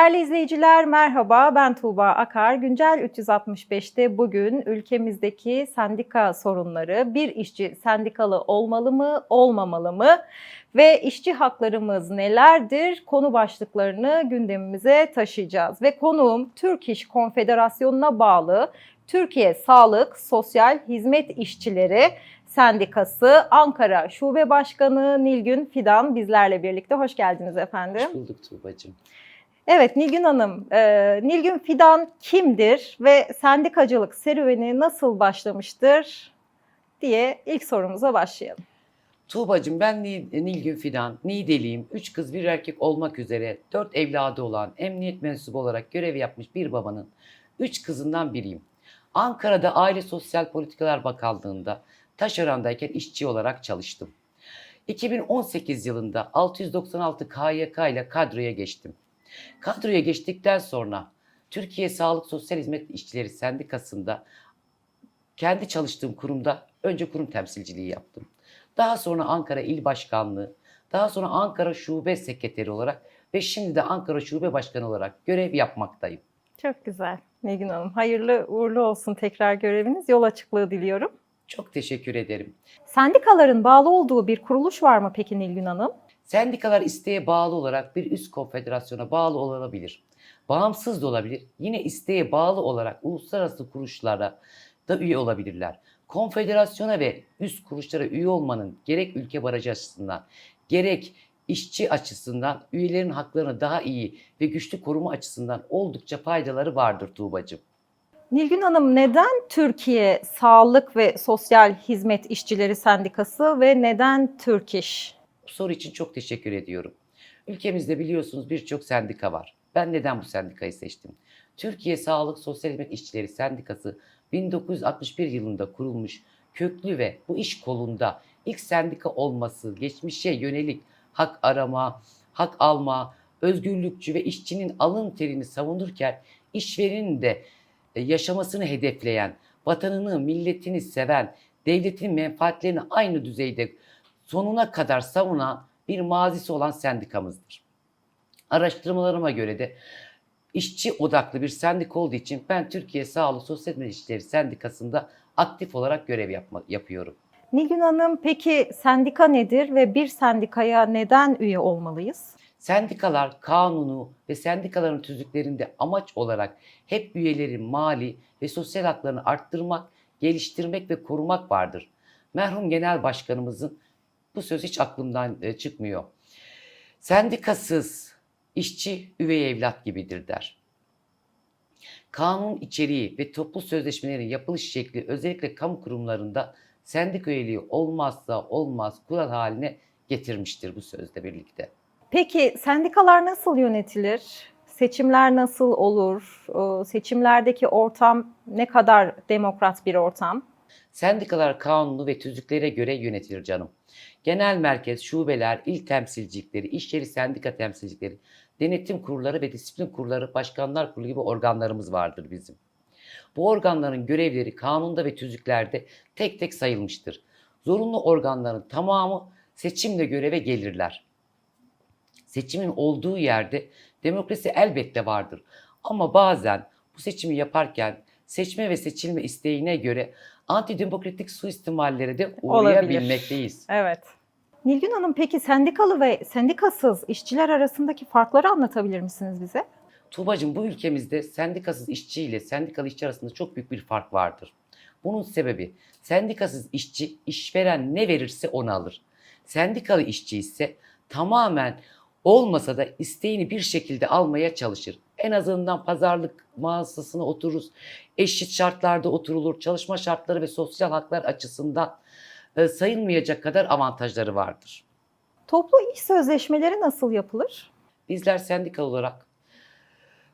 Değerli izleyiciler merhaba ben Tuğba Akar. Güncel 365'te bugün ülkemizdeki sendika sorunları, bir işçi sendikalı olmalı mı, olmamalı mı ve işçi haklarımız nelerdir konu başlıklarını gündemimize taşıyacağız. Ve konuğum Türk İş Konfederasyonu'na bağlı Türkiye Sağlık Sosyal Hizmet İşçileri Sendikası Ankara Şube Başkanı Nilgün Fidan bizlerle birlikte. Hoş geldiniz efendim. Hoş bulduk Tuğba'cığım. Evet Nilgün Hanım, e, Nilgün Fidan kimdir ve sendikacılık serüveni nasıl başlamıştır diye ilk sorumuza başlayalım. Tuğba'cığım ben Nil- Nilgün Fidan, Nideliyim. Üç kız bir erkek olmak üzere dört evladı olan emniyet mensubu olarak görev yapmış bir babanın üç kızından biriyim. Ankara'da Aile Sosyal Politikalar Bakanlığı'nda taşerandayken işçi olarak çalıştım. 2018 yılında 696 KYK ile kadroya geçtim. Kadroya geçtikten sonra Türkiye Sağlık Sosyal Hizmet İşçileri Sendikası'nda kendi çalıştığım kurumda önce kurum temsilciliği yaptım. Daha sonra Ankara İl Başkanlığı, daha sonra Ankara Şube Sekreteri olarak ve şimdi de Ankara Şube Başkanı olarak görev yapmaktayım. Çok güzel Nilgün Hanım. Hayırlı uğurlu olsun tekrar göreviniz. Yol açıklığı diliyorum. Çok teşekkür ederim. Sendikaların bağlı olduğu bir kuruluş var mı peki Nilgün Hanım? Sendikalar isteğe bağlı olarak bir üst konfederasyona bağlı olabilir. Bağımsız da olabilir. Yine isteğe bağlı olarak uluslararası kuruluşlara da üye olabilirler. Konfederasyona ve üst kuruluşlara üye olmanın gerek ülke barajı açısından gerek işçi açısından üyelerin haklarını daha iyi ve güçlü koruma açısından oldukça faydaları vardır Tuğbacığım. Nilgün Hanım neden Türkiye Sağlık ve Sosyal Hizmet İşçileri Sendikası ve neden Türk İş? Bu soru için çok teşekkür ediyorum. Ülkemizde biliyorsunuz birçok sendika var. Ben neden bu sendikayı seçtim? Türkiye Sağlık Sosyal Hizmet İşçileri Sendikası 1961 yılında kurulmuş köklü ve bu iş kolunda ilk sendika olması, geçmişe yönelik hak arama, hak alma, özgürlükçü ve işçinin alın terini savunurken işverenin de e, yaşamasını hedefleyen, vatanını, milletini seven, devletinin menfaatlerini aynı düzeyde sonuna kadar savunan bir mazisi olan sendikamızdır. Araştırmalarıma göre de işçi odaklı bir sendika olduğu için ben Türkiye Sağlık Sosyal Hizmet İşçileri Sendikası'nda aktif olarak görev yapma, yapıyorum. Nilgün Hanım peki sendika nedir ve bir sendikaya neden üye olmalıyız? Sendikalar kanunu ve sendikaların tüzüklerinde amaç olarak hep üyelerin mali ve sosyal haklarını arttırmak, geliştirmek ve korumak vardır. Merhum Genel Başkanımızın bu söz hiç aklımdan e, çıkmıyor. Sendikasız işçi üvey evlat gibidir der. Kanun içeriği ve toplu sözleşmelerin yapılış şekli özellikle kamu kurumlarında sendika üyeliği olmazsa olmaz kural haline getirmiştir bu sözle birlikte. Peki sendikalar nasıl yönetilir? Seçimler nasıl olur? Seçimlerdeki ortam ne kadar demokrat bir ortam? Sendikalar kanunu ve tüzüklere göre yönetilir canım. Genel merkez, şubeler, il temsilcilikleri, iş yeri sendika temsilcilikleri, denetim kurulları ve disiplin kurulları, başkanlar kurulu gibi organlarımız vardır bizim. Bu organların görevleri kanunda ve tüzüklerde tek tek sayılmıştır. Zorunlu organların tamamı seçimle göreve gelirler. Seçimin olduğu yerde demokrasi elbette vardır. Ama bazen bu seçimi yaparken seçme ve seçilme isteğine göre antidemokratik suistimallere de uğrayabilmekteyiz. Evet. Nilgün Hanım peki sendikalı ve sendikasız işçiler arasındaki farkları anlatabilir misiniz bize? Tuğbacığım bu ülkemizde sendikasız işçi ile sendikalı işçi arasında çok büyük bir fark vardır. Bunun sebebi sendikasız işçi işveren ne verirse onu alır. Sendikalı işçi ise tamamen olmasa da isteğini bir şekilde almaya çalışır. En azından pazarlık mağazasına otururuz. Eşit şartlarda oturulur. Çalışma şartları ve sosyal haklar açısından e, sayılmayacak kadar avantajları vardır. Toplu iş sözleşmeleri nasıl yapılır? Bizler sendikal olarak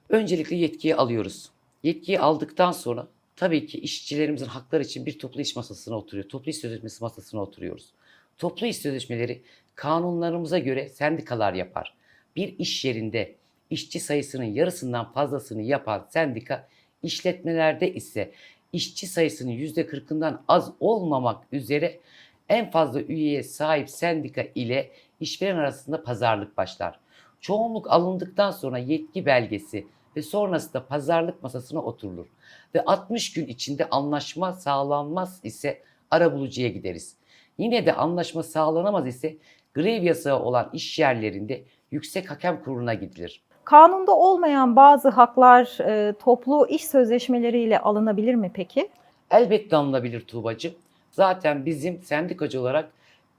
öncelikle yetkiyi alıyoruz. Yetkiyi aldıktan sonra tabii ki işçilerimizin hakları için bir toplu iş masasına oturuyor. Toplu iş sözleşmesi masasına oturuyoruz. Toplu iş sözleşmeleri kanunlarımıza göre sendikalar yapar. Bir iş yerinde işçi sayısının yarısından fazlasını yapan sendika işletmelerde ise işçi sayısının %40'ından az olmamak üzere en fazla üyeye sahip sendika ile işveren arasında pazarlık başlar. Çoğunluk alındıktan sonra yetki belgesi ve sonrasında pazarlık masasına oturulur. Ve 60 gün içinde anlaşma sağlanmaz ise arabulucuya gideriz. Yine de anlaşma sağlanamaz ise grev yasağı olan iş yerlerinde yüksek hakem kuruluna gidilir. Kanunda olmayan bazı haklar e, toplu iş sözleşmeleriyle alınabilir mi peki? Elbette alınabilir Tuğbacığım. Zaten bizim sendikacı olarak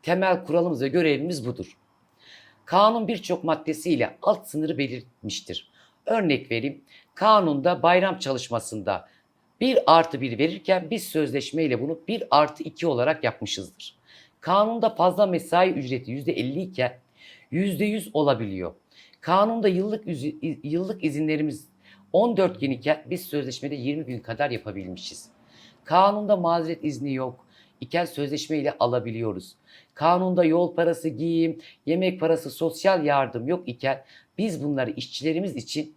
temel kuralımız ve görevimiz budur. Kanun birçok maddesiyle alt sınırı belirtmiştir. Örnek vereyim. Kanunda bayram çalışmasında 1 artı 1 verirken biz sözleşmeyle bunu 1 artı 2 olarak yapmışızdır. Kanunda fazla mesai ücreti %50 iken %100 olabiliyor. Kanunda yıllık yıllık izinlerimiz 14 gün iken biz sözleşmede 20 gün kadar yapabilmişiz. Kanunda mazeret izni yok iken sözleşme ile alabiliyoruz. Kanunda yol parası, giyim, yemek parası, sosyal yardım yok iken biz bunları işçilerimiz için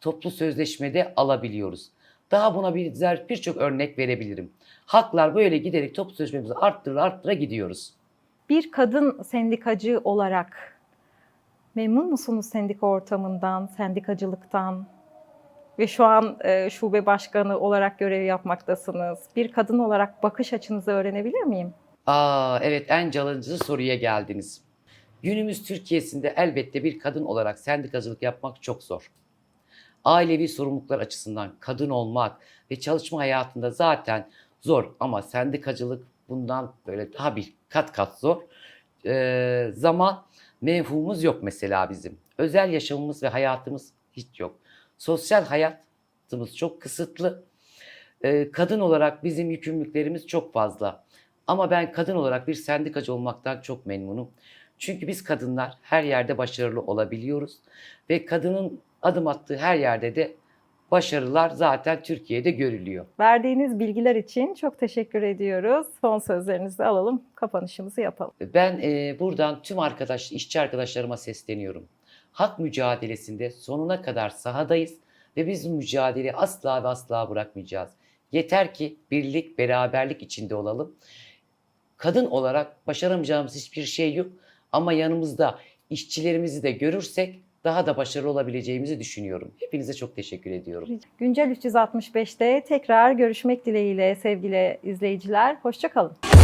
toplu sözleşmede alabiliyoruz. Daha buna benzer birçok örnek verebilirim. Haklar böyle giderek toplu sözleşmemizi arttıra arttıra gidiyoruz. Bir kadın sendikacı olarak memnun musunuz sendika ortamından, sendikacılıktan? Ve şu an e, şube başkanı olarak görev yapmaktasınız. Bir kadın olarak bakış açınızı öğrenebilir miyim? Aa evet en calıncı soruya geldiniz. Günümüz Türkiye'sinde elbette bir kadın olarak sendikacılık yapmak çok zor. Ailevi sorumluluklar açısından kadın olmak ve çalışma hayatında zaten zor ama sendikacılık bundan böyle daha bir kat kat zor. Ee, zaman mevhumuz yok mesela bizim. Özel yaşamımız ve hayatımız hiç yok. Sosyal hayatımız çok kısıtlı. Ee, kadın olarak bizim yükümlülüklerimiz çok fazla. Ama ben kadın olarak bir sendikacı olmaktan çok memnunum. Çünkü biz kadınlar her yerde başarılı olabiliyoruz ve kadının adım attığı her yerde de başarılar zaten Türkiye'de görülüyor. Verdiğiniz bilgiler için çok teşekkür ediyoruz. Son sözlerinizi alalım, kapanışımızı yapalım. Ben e, buradan tüm arkadaş, işçi arkadaşlarıma sesleniyorum. Hak mücadelesinde sonuna kadar sahadayız ve biz mücadeleyi asla ve asla bırakmayacağız. Yeter ki birlik, beraberlik içinde olalım. Kadın olarak başaramayacağımız hiçbir şey yok ama yanımızda işçilerimizi de görürsek daha da başarılı olabileceğimizi düşünüyorum. Hepinize çok teşekkür ediyorum. Güncel 365'te tekrar görüşmek dileğiyle sevgili izleyiciler. Hoşçakalın.